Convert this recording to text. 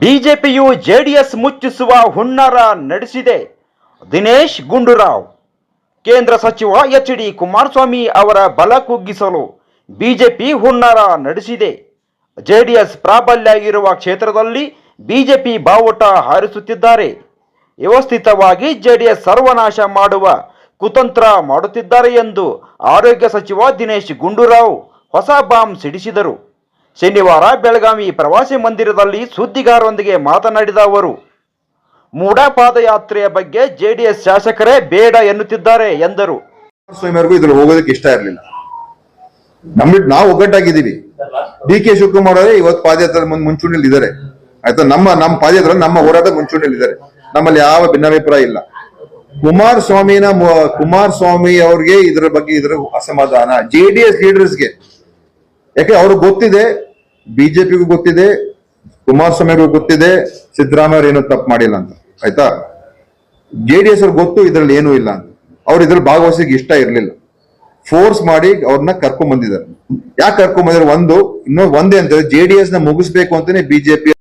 ಬಿಜೆಪಿಯು ಜೆಡಿಎಸ್ ಮುಚ್ಚಿಸುವ ಹುನ್ನಾರ ನಡೆಸಿದೆ. ದಿನೇಶ್ ಗುಂಡೂರಾವ್, ಕೇಂದ್ರ ಸಚಿವ ಎಚ್ ಡಿ ಕುಮಾರಸ್ವಾಮಿ ಅವರ ಬಲ ಕುಗ್ಗಿಸಲು ಬಿಜೆಪಿ ಹುನ್ನಾರ ನಡೆಸಿದೆ. ಜೆಡಿಎಸ್ ಪ್ರಾಬಲ್ಯ ಇರುವ ಕ್ಷೇತ್ರದಲ್ಲಿ ಬಿಜೆಪಿ ಬಾವುಟ ಹಾರಿಸುತ್ತಿದ್ದಾರೆ. ವ್ಯವಸ್ಥಿತವಾಗಿ ಜೆಡಿಎಸ್ ಸರ್ವನಾಶ ಮಾಡುವ ಕುತಂತ್ರ ಮಾಡುತ್ತಿದ್ದಾರೆ ಎಂದು ಆರೋಗ್ಯ ಸಚಿವ ದಿನೇಶ್ ಗುಂಡೂರಾವ್ ಹೊಸ ಬಾಂಬ್ ಸಿಡಿಸಿದರು. ಶನಿವಾರ ಬೆಳಗಾವಿ ಪ್ರವಾಸಿ ಮಂದಿರದಲ್ಲಿ ಸುದ್ದಿಗಾರರೊಂದಿಗೆ ಮಾತನಾಡಿದ ಅವರು ಮೂಡ ಪಾದಯಾತ್ರೆಯ ಬಗ್ಗೆ ಜೆಡಿಎಸ್ ಶಾಸಕರೇ ಬೇಡ ಎನ್ನುತ್ತಿದ್ದಾರೆ ಎಂದರು. ಇದ್ರಲ್ಲಿ ಹೋಗೋದಕ್ಕೆ ಇಷ್ಟ ಇರಲಿಲ್ಲ. ನಮ್ ನಾವು ಒಗ್ಗಟ್ಟಾಗಿದ್ದೀವಿ. ಡಿ ಕೆ ಶಿವಕುಮಾರ್ ಅವರೇ ಇವತ್ತು ಪಾದಯಾತ್ರೆ ಮುಂದೆ ಮುಂಚೂಣಿಯಲ್ಲಿ ಇದ್ದಾರೆ. ಆಯ್ತಾ, ನಮ್ಮ ನಮ್ಮ ಪಾದಯಾತ್ರೆ ನಮ್ಮ ಹೋರಾಟ ಮುಂಚೂಣಿಯಲ್ಲಿ ಇದ್ದಾರೆ. ನಮ್ಮಲ್ಲಿ ಯಾವ ಭಿನ್ನಾಭಿಪ್ರಾಯ ಇಲ್ಲ. ಕುಮಾರಸ್ವಾಮಿನ ಕುಮಾರ್ ಕುಮಾರಸ್ವಾಮಿ ಅವ್ರಿಗೆ ಇದರ ಬಗ್ಗೆ ಇದ್ರ ಅಸಮಾಧಾನ. ಜೆ ಡಿ ಎಸ್ ಲೀಡರ್ಸ್ಗೆ, ಯಾಕೆ ಅವ್ರಿಗೆ ಗೊತ್ತಿದೆ ಬಿಜೆಪಿಗೂ ಗೊತ್ತಿದೆ, ಕುಮಾರಸ್ವಾಮಿಗೂ ಗೊತ್ತಿದೆ, ಸಿದ್ದರಾಮಯ್ಯ ಏನು ತಪ್ಪು ಮಾಡಿಲ್ಲ ಅಂತ. ಆಯ್ತಾ? ಜೆ ಡಿ ಎಸ್ ಅವ್ರಿಗೆ ಗೊತ್ತು, ಇದ್ರಲ್ಲಿ ಏನೂ ಇಲ್ಲ ಅಂತ. ಅವ್ರು ಇದ್ರಲ್ಲಿ ಭಾಗವಹಿಸಿಗೆ ಇಷ್ಟ ಇರಲಿಲ್ಲ. ಫೋರ್ಸ್ ಮಾಡಿ ಅವ್ರನ್ನ ಕರ್ಕೊಂಡ್ ಬಂದಿದ್ದಾರೆ ಯಾಕೆ ಕರ್ಕೊಂಡ್ ಬಂದಿದ್ದಾರೆ ಒಂದು, ಇನ್ನೊಂದು, ಒಂದೇ ಅಂತ ಜೆ ಡಿ ಎಸ್ನ ಮುಗಿಸ್ಬೇಕು ಅಂತಾನೆ ಬಿಜೆಪಿ